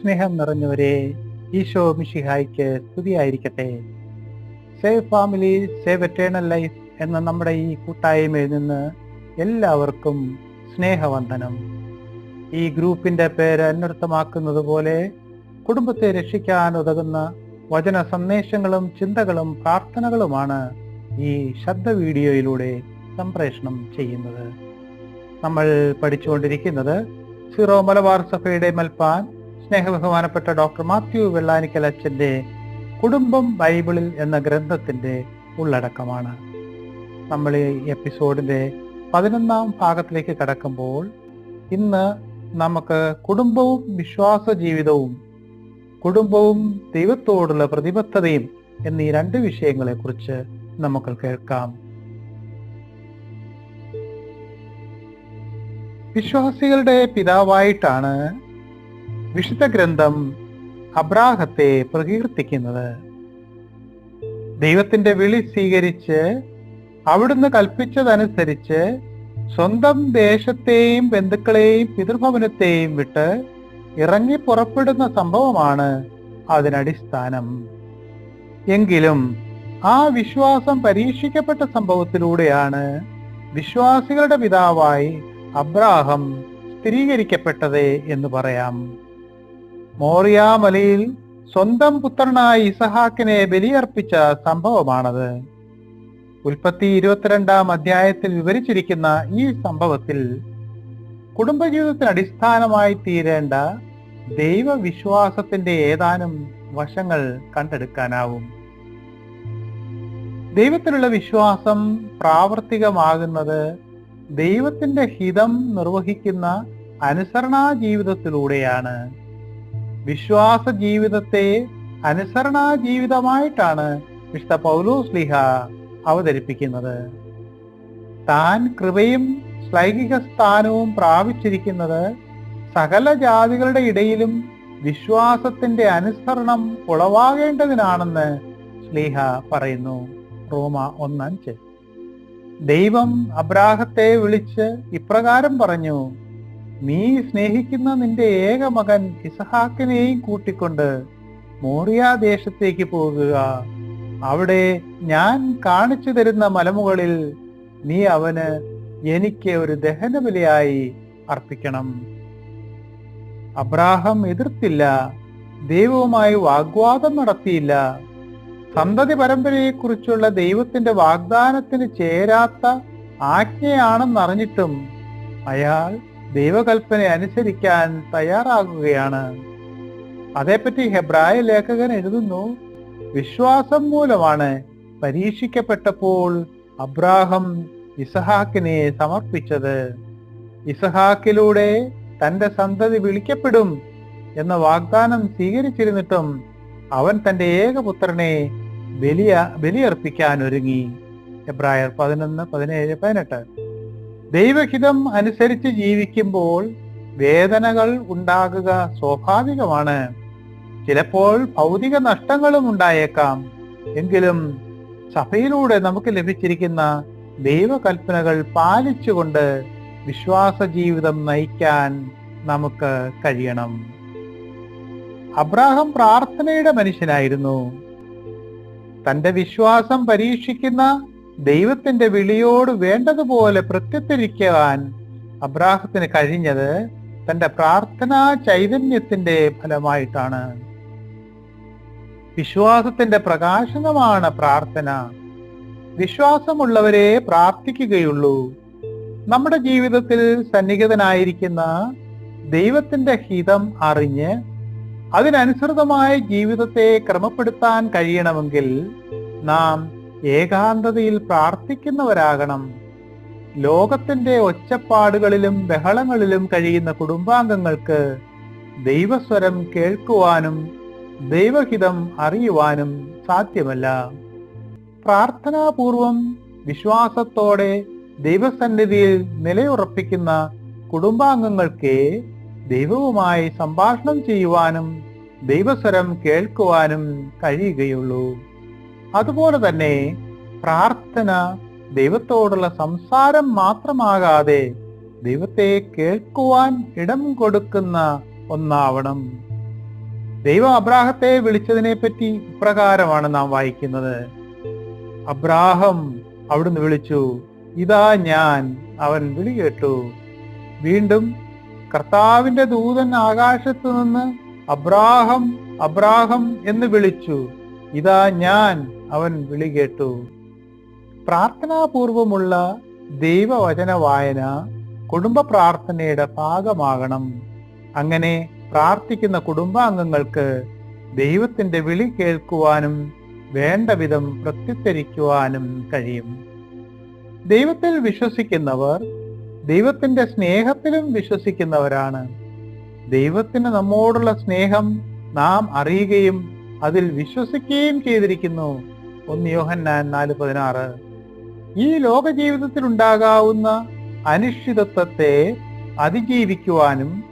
സ്നേഹം നിറഞ്ഞവരെ ഈശോ മിഷിഹായ്ക്ക് സ്തുതിയായിരിക്കട്ടെ. Save family save eternal life എന്ന നമ്മുടെ ഈ കൂട്ടായ്മയിൽ നിന്ന് എല്ലാവർക്കും സ്നേഹവന്ദനം. ഈ ഗ്രൂപ്പിന്റെ പേര് അന്വർത്ഥമാക്കുന്നത് പോലെ കുടുംബത്തെ രക്ഷിക്കാൻ ഉതകുന്ന വചന സന്ദേശങ്ങളും ചിന്തകളും പ്രാർത്ഥനകളുമാണ് ഈ ശബ്ദ വീഡിയോയിലൂടെ സംപ്രേഷണം ചെയ്യുന്നത്. നമ്മൾ പഠിച്ചുകൊണ്ടിരിക്കുന്നത് സിറോ മലബാർ സഭയുടെ മൽപ്പാൻ സ്നേഹബഹുമാനപ്പെട്ട ഡോക്ടർ മാത്യു വെള്ളാനിക്കൽ അച്ഛന്റെ കുടുംബം ബൈബിളിൽ എന്ന ഗ്രന്ഥത്തിന്റെ ഉള്ളടക്കമാണ്. നമ്മൾ ഈ എപ്പിസോഡിന്റെ പതിനൊന്നാം ഭാഗത്തിലേക്ക് കടക്കുമ്പോൾ ഇന്ന് നമുക്ക് കുടുംബവും വിശ്വാസ ജീവിതവും കുടുംബവും ദൈവത്തോടുള്ള പ്രതിബദ്ധതയും എന്നീ രണ്ട് വിഷയങ്ങളെക്കുറിച്ച് നമുക്ക് കേൾക്കാം. വിശ്വാസികളുടെ പിതാവായിട്ടാണ് വിശുദ്ധ ഗ്രന്ഥം അബ്രാഹത്തെ പ്രകീർത്തിക്കുന്നത്. ദൈവത്തിന്റെ വിളി സ്വീകരിച്ച് അവിടുന്ന് കൽപ്പിച്ചതനുസരിച്ച് സ്വന്തം ദേശത്തെയും ബന്ധുക്കളെയും പിതൃഭവനത്തെയും വിട്ട് ഇറങ്ങി പുറപ്പെടുന്ന സംഭവമാണ് അതിനടിസ്ഥാനം. എങ്കിലും ആ വിശ്വാസം പരീക്ഷിക്കപ്പെട്ട സംഭവത്തിലൂടെയാണ് വിശ്വാസികളുടെ പിതാവായി അബ്രാഹം സ്ഥിരീകരിക്കപ്പെട്ടത് എന്ന് പറയാം. മോറിയാമലയിൽ സ്വന്തം പുത്രനായ ഇസഹാക്കിനെ ബലിയർപ്പിച്ച സംഭവമാണത്. ഉൽപ്പത്തി ഇരുപത്തിരണ്ടാം അധ്യായത്തിൽ വിവരിച്ചിരിക്കുന്ന ഈ സംഭവത്തിൽ കുടുംബജീവിതത്തിന് അടിസ്ഥാനമായി തീരേണ്ട ദൈവവിശ്വാസത്തിന്റെ ഏതാനും വശങ്ങൾ കണ്ടെടുക്കാനാവും. ദൈവത്തിലുള്ള വിശ്വാസം പ്രാവർത്തികമാകുന്നത് ദൈവത്തിന്റെ ഹിതം നിർവഹിക്കുന്ന അനുസരണാ ജീവിതത്തിലൂടെയാണ്. വിശ്വാസ ജീവിതത്തെ അനുസരണാ ജീവിതമായിട്ടാണ് വിശുദ്ധ പൗലോസ് ലിഹ അവതരിപ്പിക്കുന്നത്. താൻ കൃപയും ശ്ലൈംഗിക സ്ഥാനവും പ്രാപിച്ചിരിക്കുന്നത് സകല ജാതികളുടെ ഇടയിലും വിശ്വാസത്തിന്റെ അനുസരണം ഉളവാകേണ്ടതിനാണെന്ന് സ്ലീഹ പറയുന്നു. റോമ ഒന്നഞ്ച്. ദൈവം അബ്രാഹത്തെ വിളിച്ച് ഇപ്രകാരം പറഞ്ഞു നീ സ്നേഹിക്കുന്ന നിന്റെ ഏക മകൻ ഇസഹാക്കിനെയും കൂട്ടിക്കൊണ്ട് മോറിയ ദേശത്തേക്ക് പോകുക. അവിടെ ഞാൻ കാണിച്ചു തരുന്ന മലമുകളിൽ നീ അവന് എനിക്ക് ഒരു ദഹനബലിയായി അർപ്പിക്കണം. അബ്രാഹം എതിർത്തില്ല. ദൈവവുമായി വാഗ്വാദം നടത്തിയില്ല. സന്തതി പരമ്പരയെക്കുറിച്ചുള്ള ദൈവത്തിന്റെ വാഗ്ദാനത്തിന് ചേരാത്ത ആജ്ഞയാണെന്നറിഞ്ഞിട്ടും അയാൾ ദൈവകൽപ്പന അനുസരിക്കാൻ തയ്യാറാകുകയാണ്. അതേപ്പറ്റി ഹെബ്രായ ലേഖകൻ എഴുതുന്നു വിശ്വാസം മൂലമാണ് പരീക്ഷിക്കപ്പെട്ടപ്പോൾ അബ്രാഹം ഇസഹാക്കിനെ സമർപ്പിച്ചത്. ഇസഹാക്കിലൂടെ തന്റെ സന്തതി വിളിക്കപ്പെടും എന്ന വാഗ്ദാനം സ്വീകരിച്ചിരുന്നിട്ടും അവൻ തന്റെ ഏകപുത്രനെ ബലിയ ബലിയർപ്പിക്കാൻ ഒരുങ്ങി. എബ്രായർ പതിനൊന്ന് പതിനേഴ് പതിനെട്ട്. ദൈവഹിതം അനുസരിച്ച് ജീവിക്കുമ്പോൾ വേദനകൾ ഉണ്ടാകുക സ്വാഭാവികമാണ്. ചിലപ്പോൾ ഭൗതിക നഷ്ടങ്ങളും ഉണ്ടായേക്കാം. എങ്കിലും സഭയിലൂടെ നമുക്ക് ലഭിച്ചിരിക്കുന്ന ദൈവകൽപ്പനകൾ പാലിച്ചുകൊണ്ട് വിശ്വാസ ജീവിതം നയിക്കാൻ നമുക്ക് കഴിയണം. അബ്രാഹം പ്രാർത്ഥനയുടെ മനുഷ്യനായിരുന്നു. തന്റെ വിശ്വാസം പരീക്ഷിക്കുന്ന ദൈവത്തിന്റെ വിളിയോട് വേണ്ടതുപോലെ പ്രത്യുത്തരിക്കുവാൻ അബ്രാഹത്തിന് കഴിഞ്ഞത് തന്റെ പ്രാർത്ഥനാ ചൈതന്യത്തിന്റെ ഫലമായിട്ടാണ്. വിശ്വാസത്തിന്റെ പ്രകാശനമാണ് പ്രാർത്ഥന. വിശ്വാസമുള്ളവരെ പ്രാർത്ഥിക്കുകയുള്ളൂ. നമ്മുടെ ജീവിതത്തിൽ സന്നിഹിതനായിരിക്കുന്ന ദൈവത്തിന്റെ ഹിതം അറിഞ്ഞ് അതിനനുസൃതമായ ജീവിതത്തെ ക്രമപ്പെടുത്താൻ കഴിയണമെങ്കിൽ നാം ഏകാന്തതയിൽ പ്രാർത്ഥിക്കുന്നവരാകണം. ലോകത്തിന്റെ ഒച്ചപ്പാടുകളിലും ബഹളങ്ങളിലും കഴിയുന്ന കുടുംബാംഗങ്ങൾക്ക് ദൈവസ്വരം കേൾക്കുവാനും ദൈവഹിതം അറിയുവാനും സാധ്യമല്ല. പ്രാർത്ഥനാപൂർവം വിശ്വാസത്തോടെ ദൈവസന്നിധിയിൽ നിലയുറപ്പിക്കുന്ന കുടുംബാംഗങ്ങൾക്ക് ദൈവവുമായി സംഭാഷണം ചെയ്യുവാനും ദൈവസ്വരം കേൾക്കുവാനും കഴിയുകയുള്ളൂ. അതുപോലെ തന്നെ പ്രാർത്ഥന ദൈവത്തോടുള്ള സംസാരം മാത്രമാകാതെ ദൈവത്തെ കേൾക്കുവാൻ ഇടം കൊടുക്കുന്ന ഒന്നാവണം. ദൈവം അബ്രാഹത്തെ വിളിച്ചതിനെ പറ്റി ഇപ്രകാരമാണ് നാം വായിക്കുന്നത്. അബ്രാഹം അവിടുന്ന് വിളിച്ചു ഇതാ ഞാൻ അവൻ വിളി കേട്ടു. വീണ്ടും കർത്താവിന്റെ ദൂതൻ ആകാശത്തു നിന്ന് അബ്രാഹം അബ്രാഹം എന്ന് വിളിച്ചു. ഇതാ ഞാൻ അവൻ വിളി കേട്ടു. പ്രാർത്ഥനാപൂർവമുള്ള ദൈവവചന വായന കുടുംബ പ്രാർത്ഥനയുടെ ഭാഗമാകണം. അങ്ങനെ പ്രാർത്ഥിക്കുന്ന കുടുംബാംഗങ്ങൾക്ക് ദൈവത്തിന്റെ വിളി കേൾക്കുവാനും വേണ്ട വിധം പ്രത്യുത്തരിക്കുവാനും കഴിയും. ദൈവത്തിൽ വിശ്വസിക്കുന്നവർ ദൈവത്തിന്റെ സ്നേഹത്തിലും വിശ്വസിക്കുന്നവരാണ്. ദൈവത്തിന് നമ്മോടുള്ള സ്നേഹം നാം അറിയുകയും അതിൽ വിശ്വസിക്കുകയും ചെയ്തിരിക്കുന്നു. ഒന്ന് യോഹന്നാൻ നാല് പതിനാറ്. ഈ ലോക ജീവിതത്തിൽ ഉണ്ടാകാവുന്ന അനിശ്ചിതത്വത്തെ അതിജീവിക്കുവാനും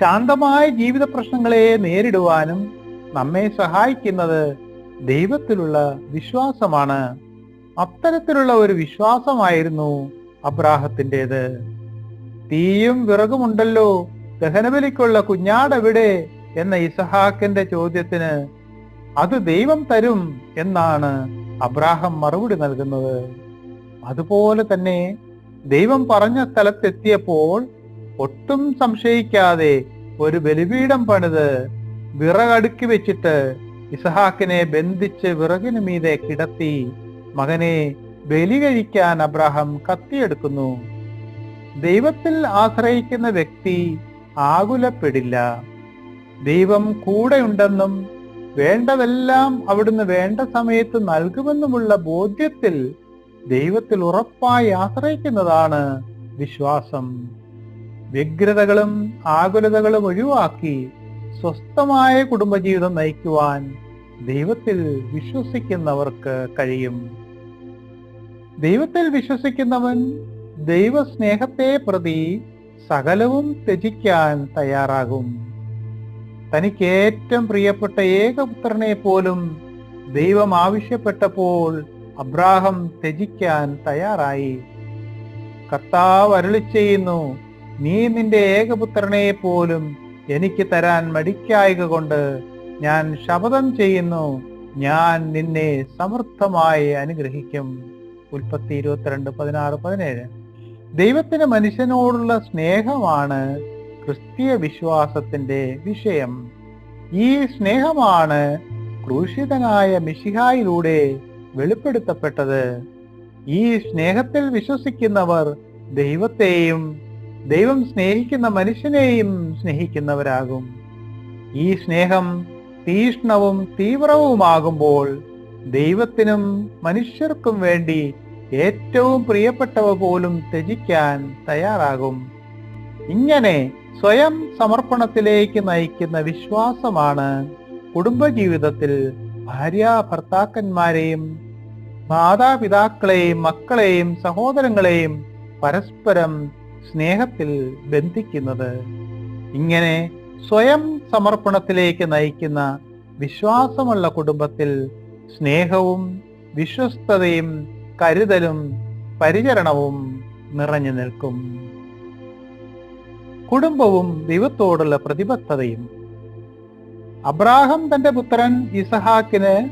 ശാന്തമായ ജീവിത പ്രശ്നങ്ങളെ നേരിടുവാനും നമ്മെ സഹായിക്കുന്നത് ദൈവത്തിലുള്ള വിശ്വാസമാണ്. അത്തരത്തിലുള്ള ഒരു വിശ്വാസമായിരുന്നു അബ്രാഹത്തിന്റെത്. തീയും വിറകുമുണ്ടല്ലോ. ദഹനബലിക്കുള്ള കുഞ്ഞാടെവിടെ? എന്ന ഇസഹാക്കിന്റെ ചോദ്യത്തിന് അത് ദൈവം തരും എന്നാണ് അബ്രാഹം മറുപടി നൽകുന്നത്. അതുപോലെ തന്നെ ദൈവം പറഞ്ഞ സ്ഥലത്തെത്തിയപ്പോൾ ഒട്ടും സംശയിക്കാതെ ഒരു ബലിപീഠം പണിത് വിറകടുക്കി വെച്ചിട്ട് ഇസഹാക്കിനെ ബന്ധിച്ച് വിറകിനു മീതെ കിടത്തി മകനെ ബലി കഴിക്കാൻ അബ്രാഹം കത്തിയെടുക്കുന്നു. ദൈവത്തിൽ ആശ്രയിക്കുന്ന വ്യക്തി ആകുലപ്പെടില്ല. ദൈവം കൂടെയുണ്ടെന്നും വേണ്ടതെല്ലാം അവിടുന്ന് വേണ്ട സമയത്ത് നൽകുമെന്നുമുള്ള ബോധ്യത്തിൽ ദൈവത്തിൽ ഉറപ്പായി ആശ്രയിക്കുന്നതാണ് വിശ്വാസം. വ്യഗ്രതകളും ആകുലതകളും ഒഴിവാക്കി സ്വസ്ഥമായ കുടുംബജീവിതം നയിക്കുവാൻ ദൈവത്തിൽ വിശ്വസിക്കുന്നവർക്ക് കഴിയും. ദൈവത്തിൽ വിശ്വസിക്കുന്നവൻ ദൈവസ്നേഹത്തെ പ്രതി സകലവും ത്യജിക്കാൻ തയ്യാറാകും. തനിക്ക് ഏറ്റവും പ്രിയപ്പെട്ട ഏകപുത്രനെ പോലും ദൈവം ആവശ്യപ്പെട്ടപ്പോൾ അബ്രാഹം ത്യജിക്കാൻ തയ്യാറായി. കർത്താവ് അരുളി ചെയ്യുന്നു നീ നിന്റെ ഏകപുത്രനെ പോലും എനിക്ക് തരാൻ മടിക്കായക കൊണ്ട് ഞാൻ ശപഥം ചെയ്യുന്നു ഞാൻ നിന്നെ സമൃദ്ധമായി അനുഗ്രഹിക്കും. ഉൽപ്പത്തി ഇരുപത്തിരണ്ട് പതിനാറ് പതിനേഴ്. ദൈവത്തിന് മനുഷ്യനോടുള്ള സ്നേഹമാണ് ക്രിസ്തീയ വിശ്വാസത്തിന്റെ വിഷയം. ഈ സ്നേഹമാണ് ക്രൂശിതനായ മിശിഹായിലൂടെ വെളിപ്പെടുത്തപ്പെട്ടത്. ഈ സ്നേഹത്തിൽ വിശ്വസിക്കുന്നവർ ദൈവത്തെയും ദൈവം സ്നേഹിക്കുന്ന മനുഷ്യനെയും സ്നേഹിക്കുന്നവരാകും. ഈ സ്നേഹം തീഷ്ണവും തീവ്രവുമാകുമ്പോൾ ദൈവത്തിനും മനുഷ്യർക്കും വേണ്ടി ഏറ്റവും പ്രിയപ്പെട്ടവ പോലും ത്യജിക്കാൻ തയ്യാറാകും. ഇങ്ങനെ സ്വയം സമർപ്പണത്തിലേക്ക് നയിക്കുന്ന വിശ്വാസമാണ് കുടുംബജീവിതത്തിൽ ഭാര്യ ഭർത്താക്കന്മാരെയും മാതാപിതാക്കളെയും മക്കളെയും സഹോദരങ്ങളെയും പരസ്പരം സ്നേഹത്തിൽ ബന്ധിക്കുന്നത്. ഇങ്ങനെ സ്വയം സമർപ്പണത്തിലേക്ക് നയിക്കുന്ന വിശ്വാസമുള്ള കുടുംബത്തിൽ സ്നേഹവും വിശ്വസ്തതയും കരുതലും പരിചരണവും നിറഞ്ഞു നിൽക്കും. കുടുംബവും ദൈവത്തോടുള്ള പ്രതിബദ്ധതയും. അബ്രാഹം തന്റെ പുത്രൻ ഇസഹാക്കിന്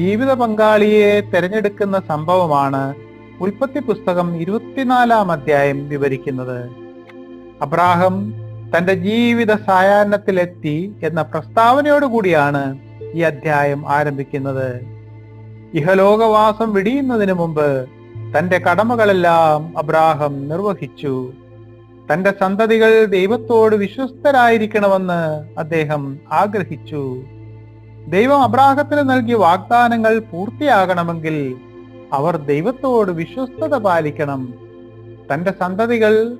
ജീവിത പങ്കാളിയെ തെരഞ്ഞെടുക്കുന്ന സംഭവമാണ് ഉൽപ്പത്തി പുസ്തകം ഇരുപത്തിനാലാം അധ്യായം വിവരിക്കുന്നത്. അബ്രാഹം തന്റെ ജീവിത സായാഹ്നത്തിലെത്തി എന്ന പ്രസ്താവനയോടുകൂടിയാണ് ഈ അധ്യായം ആരംഭിക്കുന്നത്. ഇഹലോകവാസം വിടിയുന്നതിന് മുമ്പ് തന്റെ കടമകളെല്ലാം അബ്രാഹം നിർവഹിച്ചു. തന്റെ സന്തതികൾ ദൈവത്തോട് വിശ്വസ്തരായിരിക്കണമെന്ന് അദ്ദേഹം ആഗ്രഹിച്ചു. ദൈവം അബ്രാഹത്തിന് നൽകിയ വാഗ്ദാനങ്ങൾ പൂർത്തിയാകണമെങ്കിൽ അവർ ദൈവത്തോട് വിശ്വസ്തത പാലിക്കണം. തന്റെ സന്തതികൾ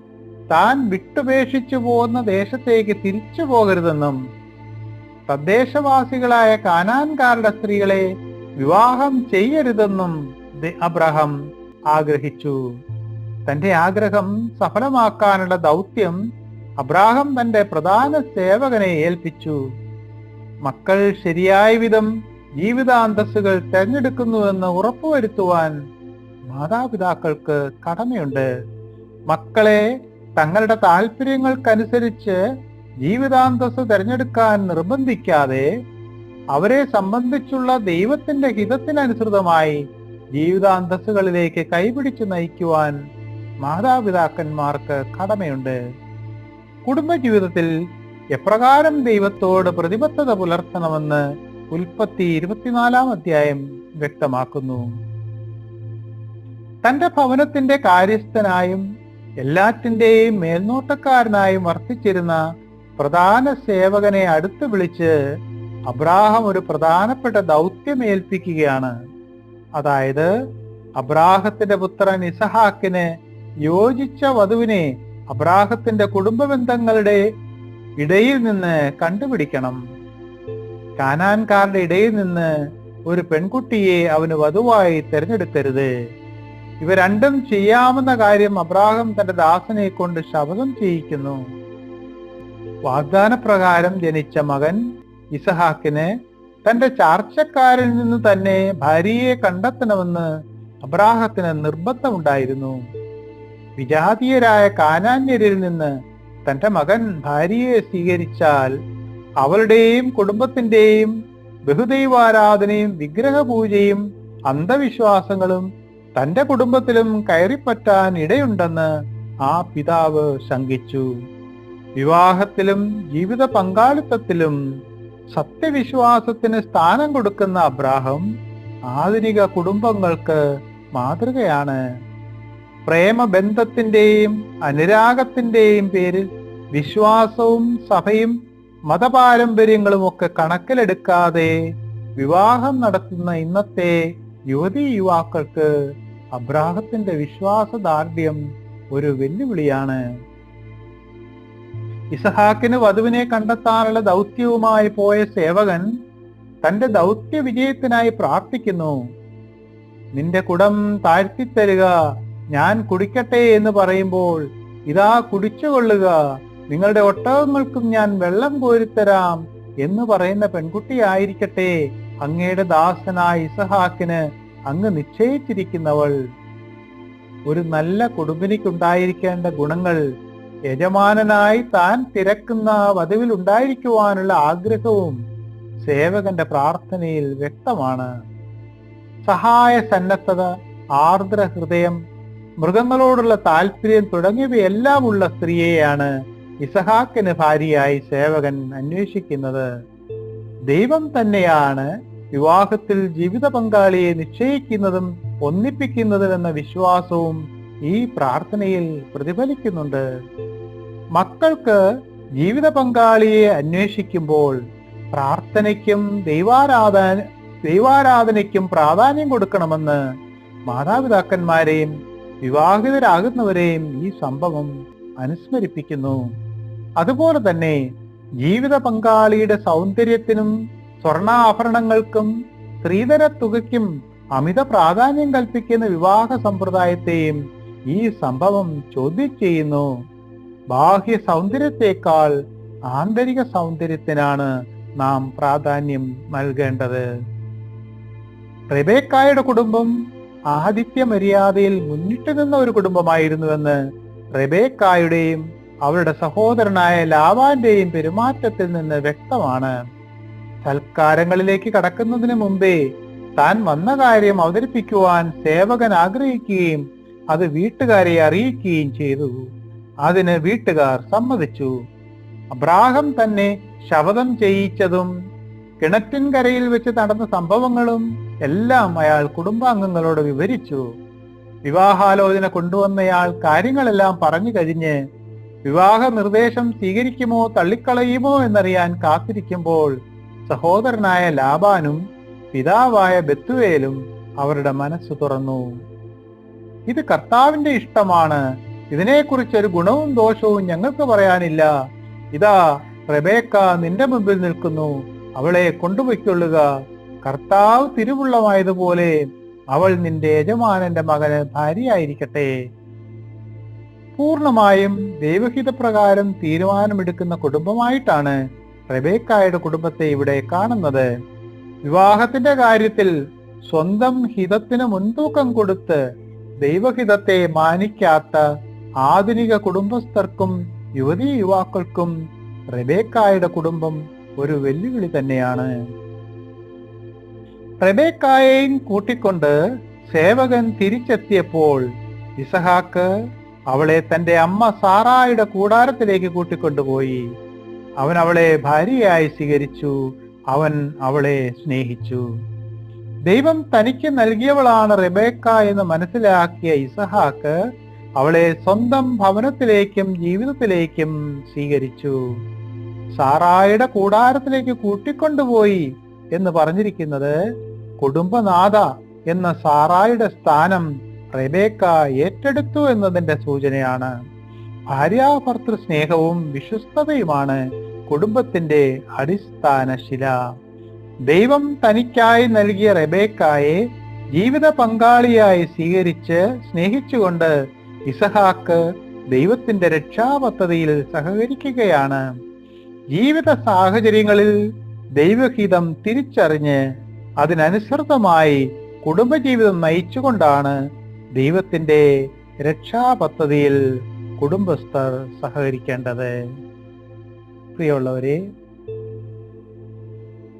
താൻ വിട്ടുപേക്ഷിച്ചു പോകുന്ന ദേശത്തേക്ക് തിരിച്ചു പോകരുതെന്നും തദ്ദേശവാസികളായ കാനാൻകാരുടെ സ്ത്രീകളെ വിവാഹം ചെയ്യരുതെന്നും അബ്രഹാം ആഗ്രഹിച്ചു. തന്റെ ആഗ്രഹം സഫലമാക്കാനുള്ള ദൗത്യം അബ്രാഹം തന്റെ പ്രധാന സേവകനെ ഏൽപ്പിച്ചു. മക്കൾ ശരിയായ വിധം ജീവിതാന്തസ്സുകൾ തെരഞ്ഞെടുക്കുന്നുവെന്ന് ഉറപ്പുവരുത്തുവാൻ മാതാപിതാക്കൾക്ക് കടമയുണ്ട്. മക്കളെ തങ്ങളുടെ താല്പര്യങ്ങൾക്കനുസരിച്ച് ജീവിതാന്തസ് തിരഞ്ഞെടുക്കാൻ നിർബന്ധിക്കാതെ അവരെ സംബന്ധിച്ചുള്ള ദൈവത്തിന്റെ ഹിതത്തിനനുസൃതമായി ജീവിതാന്തസ്സുകളിലേക്ക് കൈപിടിച്ചു നയിക്കുവാൻ മാതാപിതാക്കന്മാർക്ക് കടമയുണ്ട്. കുടുംബജീവിതത്തിൽ എപ്രകാരം ദൈവത്തോട് പ്രതിബദ്ധത പുലർത്തണമെന്ന് ഉൽപ്പത്തി ഇരുപത്തിനാലാം അധ്യായം വ്യക്തമാക്കുന്നു. തന്റെ ഭവനത്തിന്റെ കാര്യസ്ഥനായും എല്ലാറ്റിന്റെയും മേൽനോട്ടക്കാരനായും വർത്തിച്ചിരുന്ന പ്രധാന സേവകനെ അടുത്ത് വിളിച്ച് അബ്രാഹം ഒരു പ്രധാനപ്പെട്ട ദൗത്യം ഏൽപ്പിക്കുകയാണ്. അതായത് അബ്രാഹത്തിന്റെ പുത്രൻ ഇസഹാക്കിന് യോജിച്ച വധുവിനെ അബ്രാഹത്തിന്റെ കുടുംബ ബന്ധങ്ങളുടെ ഇടയിൽ നിന്ന് കണ്ടുപിടിക്കണം. കാനാൻകാരുടെ ഇടയിൽ നിന്ന് ഒരു പെൺകുട്ടിയെ അവന് വധുവായി തിരഞ്ഞെടുക്കരുത്. ഇവ രണ്ടും ചെയ്യാവുന്ന കാര്യം അബ്രാഹം തന്റെ ദാസനെ കൊണ്ട് ശപഥം ചെയ്യിക്കുന്നു. വാഗ്ദാനപ്രകാരം ജനിച്ച മകൻ ഇസഹാക്കിന് തന്റെ ചാർച്ചക്കാരിൽ നിന്ന് തന്നെ ഭാര്യയെ കണ്ടെത്തണമെന്ന് അബ്രാഹത്തിന് നിർബന്ധമുണ്ടായിരുന്നു. വിജാതീയരായ കാനാന്യരിൽ നിന്ന് തന്റെ മകൻ ഭാര്യയെ സ്വീകരിച്ചാൽ അവളുടെയും കുടുംബത്തിന്റെയും ബഹുദൈവാരാധനയും വിഗ്രഹപൂജയും അന്ധവിശ്വാസങ്ങളും തന്റെ കുടുംബത്തിലും കയറിപ്പറ്റാൻ ഇടയുണ്ടെന്ന് ആ പിതാവ് ശങ്കിച്ചു. വിവാഹത്തിലും ജീവിത പങ്കാളിത്തത്തിലും സത്യവിശ്വാസത്തിന് സ്ഥാനം കൊടുക്കുന്ന അബ്രാഹം ആധുനിക കുടുംബങ്ങൾക്ക് മാതൃകയാണ്. പ്രേമബന്ധത്തിന്റെയും അനുരാഗത്തിന്റെയും പേരിൽ വിശ്വാസവും സഭയും മതപാരമ്പര്യങ്ങളും ഒക്കെ കണക്കിലെടുക്കാതെ വിവാഹം നടത്തുന്ന ഇന്നത്തെ യുവതി യുവാക്കൾക്ക് അബ്രാഹത്തിന്റെ വിശ്വാസദാർഢ്യം ഒരു വെല്ലുവിളിയാണ്. ഇസഹാക്കിന് വധുവിനെ കണ്ടെത്താനുള്ള ദൗത്യവുമായി പോയ സേവകൻ തന്റെ ദൗത്യ വിജയത്തിനായി പ്രാർത്ഥിക്കുന്നു. നിന്റെ കുടം താഴ്ത്തിത്തരുക ഞാൻ കുടിക്കട്ടെ എന്ന് പറയുമ്പോൾ ഇതാ കുടിച്ചുകൊള്ളുക നിങ്ങളുടെ ഒട്ടകങ്ങൾക്കും ഞാൻ വെള്ളം കോരിത്തരാം എന്ന് പറയുന്ന പെൺകുട്ടിയായിരിക്കട്ടെ അങ്ങയുടെ ദാസനായ ഇസഹാക്കിന് അങ്ങ് നിശ്ചയിച്ചിരിക്കുന്നവൾ. ഒരു നല്ല കുടുംബിനിക്കുണ്ടായിരിക്കേണ്ട ഗുണങ്ങൾ യജമാനനായി താൻ തിരക്കുന്ന വധുവിൽ ഉണ്ടായിരിക്കുവാനുള്ള ആഗ്രഹവും സേവകന്റെ പ്രാർത്ഥനയിൽ വ്യക്തമാണ്. സഹായ സന്നദ്ധത ആർദ്ര ഹൃദയം മൃഗങ്ങളോടുള്ള താല്പര്യം തുടങ്ങിയവയെല്ലാം ഉള്ള സ്ത്രീയെയാണ് ഇസഹാക്കിന് ഭാര്യയായി സേവകൻ അന്വേഷിക്കുന്നത്. ദൈവം തന്നെയാണ് വിവാഹത്തിൽ ജീവിത പങ്കാളിയെ നിശ്ചയിക്കുന്നതും ഒന്നിപ്പിക്കുന്നതും എന്ന വിശ്വാസവും ഈ പ്രാർത്ഥനയിൽ പ്രതിഫലിക്കുന്നുണ്ട്. മക്കൾക്ക് ജീവിത പങ്കാളിയെ അന്വേഷിക്കുമ്പോൾ പ്രാർത്ഥനയ്ക്കും ദൈവാരാധന ദൈവാരാധനയ്ക്കും പ്രാധാന്യം കൊടുക്കണമെന്ന് മാതാപിതാക്കന്മാരെയും വിവാഹിതരാകുന്നവരെയും ഈ സംഭവം അനുസ്മരിപ്പിക്കുന്നു. അതുപോലെ തന്നെ ജീവിത പങ്കാളിയുടെ സൗന്ദര്യത്തിനും സ്വർണാഭരണങ്ങൾക്കും സ്ത്രീധര തുകയ്ക്കും അമിത പ്രാധാന്യം കൽപ്പിക്കുന്ന വിവാഹ സമ്പ്രദായത്തെയും ഈ സംഭവം ചോദ്യം ചെയ്യുന്നു. ബാഹ്യ സൗന്ദര്യത്തെക്കാൾ ആന്തരിക സൗന്ദര്യത്തിനാണ് നാം പ്രാധാന്യം നൽകേണ്ടത്. റെബേക്കായുടെ കുടുംബം ആദിത്യ മര്യാദയിൽ മുന്നിട്ട് നിന്ന ഒരു കുടുംബമായിരുന്നുവെന്ന് റെബേക്കായുടെയും അവരുടെ സഹോദരനായ ലാവാന്റെയും പെരുമാറ്റത്തിൽ നിന്ന് വ്യക്തമാണ്. സൽക്കാരങ്ങളിലേക്ക് കടക്കുന്നതിന് മുമ്പേ താൻ വന്ന കാര്യം അവതരിപ്പിക്കുവാൻ സേവകൻ ആഗ്രഹിക്കുകയും അത് വീട്ടുകാരെ അറിയിക്കുകയും ചെയ്തു. അതിന് വീട്ടുകാർ സമ്മതിച്ചു. അബ്രാഹം തന്നെ ശപഥം ചെയ്യിച്ചതും കിണറ്റിൻകരയിൽ വെച്ച് നടന്ന സംഭവങ്ങളും എല്ലാം അയാൾ കുടുംബാംഗങ്ങളോട് വിവരിച്ചു. വിവാഹാലോചന കൊണ്ടുവന്നയാൾ കാര്യങ്ങളെല്ലാം പറഞ്ഞു കഴിഞ്ഞ് വിവാഹ നിർദ്ദേശം സ്വീകരിക്കുമോ തള്ളിക്കളയുമോ എന്നറിയാൻ കാത്തിരിക്കുമ്പോൾ സഹോദരനായ ലാബാനും പിതാവായ ബത്തുവേലും അവരുടെ മനസ്സ് തുറന്നു. ഇത് കർത്താവിന്റെ ഇഷ്ടമാണ്. ഇതിനെക്കുറിച്ച് ഒരു ഗുണവും ദോഷവും ഞങ്ങൾക്ക് പറയാനില്ല. ഇതാ റബേക്ക നിന്റെ മുമ്പിൽ നിൽക്കുന്നു. അവളെ കൊണ്ടുപോയിക്കൊള്ളുക. കർത്താവ് തിരുവുള്ളമായതുപോലെ അവൾ നിന്റെ യജമാനന്റെ മകന് ഭാര്യയായിരിക്കട്ടെ. പൂർണമായും ദൈവഹിതപ്രകാരം തീരുമാനമെടുക്കുന്ന കുടുംബമായിട്ടാണ് റബേക്കായുടെ കുടുംബത്തെ ഇവിടെ കാണുന്നത്. വിവാഹത്തിന്റെ കാര്യത്തിൽ സ്വന്തം ഹിതത്തിന് മുൻതൂക്കം കൊടുത്ത് ദൈവഹിതത്തെ മാനിക്കാത്ത ആധുനിക കുടുംബസ്ഥർക്കും യുവതീ യുവാക്കൾക്കും റബേക്കായുടെ കുടുംബം ഒരു വെല്ലുവിളി തന്നെയാണ്. റെബേക്കായെയും കൂട്ടിക്കൊണ്ട് സേവകൻ തിരിച്ചെത്തിയപ്പോൾ ഇസഹാക്ക് അവളെ തന്റെ അമ്മ സാറായുടെ കൂടാരത്തിലേക്ക് കൂട്ടിക്കൊണ്ടുപോയി. അവൻ അവളെ ഭാര്യയായി സ്വീകരിച്ചു. അവൻ അവളെ സ്നേഹിച്ചു. ദൈവം തനിക്ക് നൽകിയവളാണ് റിബേക്ക എന്ന് മനസ്സിലാക്കിയ ഇസഹാക്ക് അവളെ സ്വന്തം ഭവനത്തിലേക്കും ജീവിതത്തിലേക്കും സ്വീകരിച്ചു. സാറായുടെ കൂടാരത്തിലേക്ക് കൂട്ടിക്കൊണ്ടുപോയി എന്ന് പറഞ്ഞിരിക്കുന്നത് കുടുംബനാഥ എന്ന സാറായുടെ സ്ഥാനം റെബേക്ക ഏറ്റെടുത്തു എന്നതിന്റെ സൂചനയാണ്. ഭാര്യാഭർത്തൃ സ്നേഹവും വിശ്വസ്തതയുമാണ് കുടുംബത്തിന്റെ അടിസ്ഥാന ശില. ദൈവം തനിക്കായി നൽകിയ റെബേക്കായെ ജീവിത പങ്കാളിയായി സ്വീകരിച്ച് സ്നേഹിച്ചുകൊണ്ട് ഇസഹാക്ക് ദൈവത്തിന്റെ രക്ഷാപദ്ധതിയിൽ സഹകരിക്കുകയാണ്. ജീവിത സാഹചര്യങ്ങളിൽ ദൈവഹിതം തിരിച്ചറിഞ്ഞ് അതിനനുസൃതമായി കുടുംബജീവിതം നയിച്ചുകൊണ്ടാണ് ദൈവത്തിന്റെ രക്ഷാപദ്ധതിയിൽ കുടുംബസ്ഥർ സഹകരിക്കേണ്ടത്. പ്രിയമുള്ളവരെ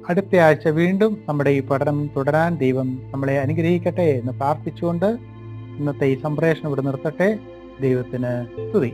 അടുത്ത ആഴ്ച വീണ്ടും നമ്മുടെ ഈ പഠനം തുടരാൻ ദൈവം നമ്മളെ അനുഗ്രഹിക്കട്ടെ എന്ന് പ്രാർത്ഥിച്ചുകൊണ്ട് ഇന്നത്തെ ഈ സംപ്രേഷണം ഇവിടെ നിർത്തട്ടെ. ദൈവത്തിന് സ്തുതി.